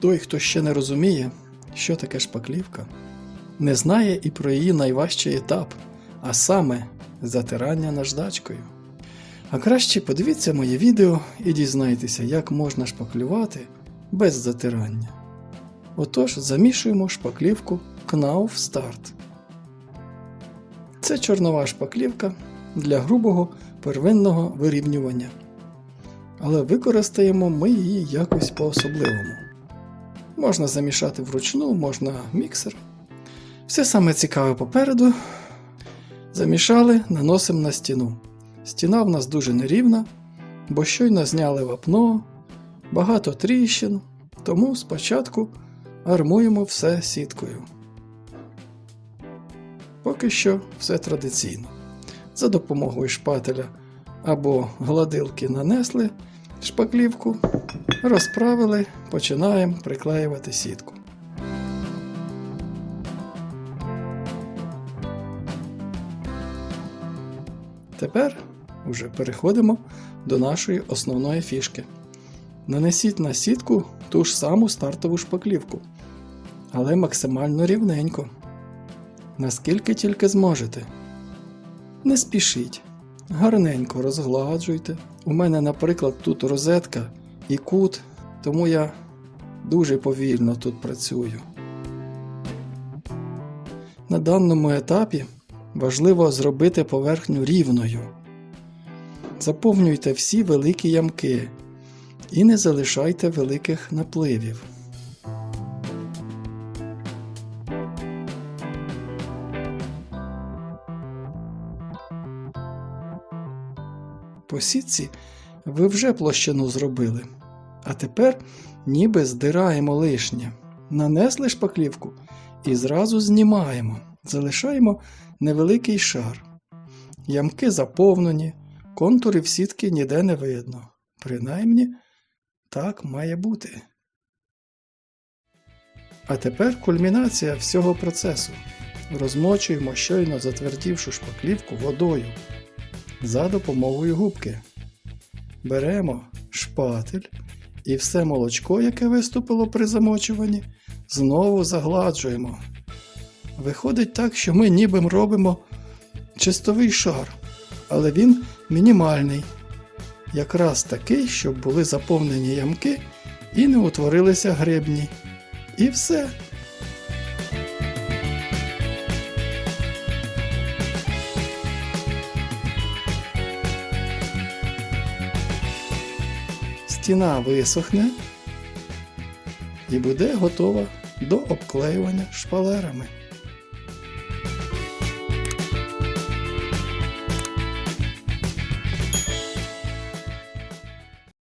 Той, хто ще не розуміє, що таке шпаклівка, не знає і про її найважчий етап, а саме затирання наждачкою. А краще подивіться моє відео і дізнайтеся, як можна шпаклювати без затирання. Отож, замішуємо шпаклівку Knauf Start. Це чорнова шпаклівка для грубого первинного вирівнювання. Але використаємо ми її якось по-особливому. Можна замішати вручну, можна міксер. Все саме цікаве попереду. Замішали, наносимо на стіну. Стіна в нас дуже нерівна, бо щойно зняли вапно, багато тріщин, тому спочатку армуємо все сіткою. Поки що все традиційно. За допомогою шпателя або гладилки нанесли шпаклівку, розправили, починаємо приклеювати сітку. Тепер вже переходимо до нашої основної фішки. Нанесіть на сітку ту ж саму стартову шпаклівку, але максимально рівненько, наскільки тільки зможете. Не спішіть, гарненько розгладжуйте. У мене, наприклад, тут розетка і кут, тому я дуже повільно тут працюю. На даному етапі важливо зробити поверхню рівною. Заповнюйте всі великі ямки і не залишайте великих напливів. По сітці ви вже площину зробили, а тепер ніби здираємо лишнє. Нанесли шпаклівку і зразу знімаємо, залишаємо невеликий шар. Ямки заповнені, контурів сітки ніде не видно. Принаймні, так має бути. А тепер кульмінація всього процесу. Розмочуємо щойно затвердівшу шпаклівку водою за допомогою губки. Беремо шпатель і все молочко, яке виступило при замочуванні, знову загладжуємо. Виходить так, що ми ніби робимо чистовий шар, але він мінімальний. Якраз такий, щоб були заповнені ямки і не утворилися гребні. І все. Стіна висохне і буде готова до обклеювання шпалерами.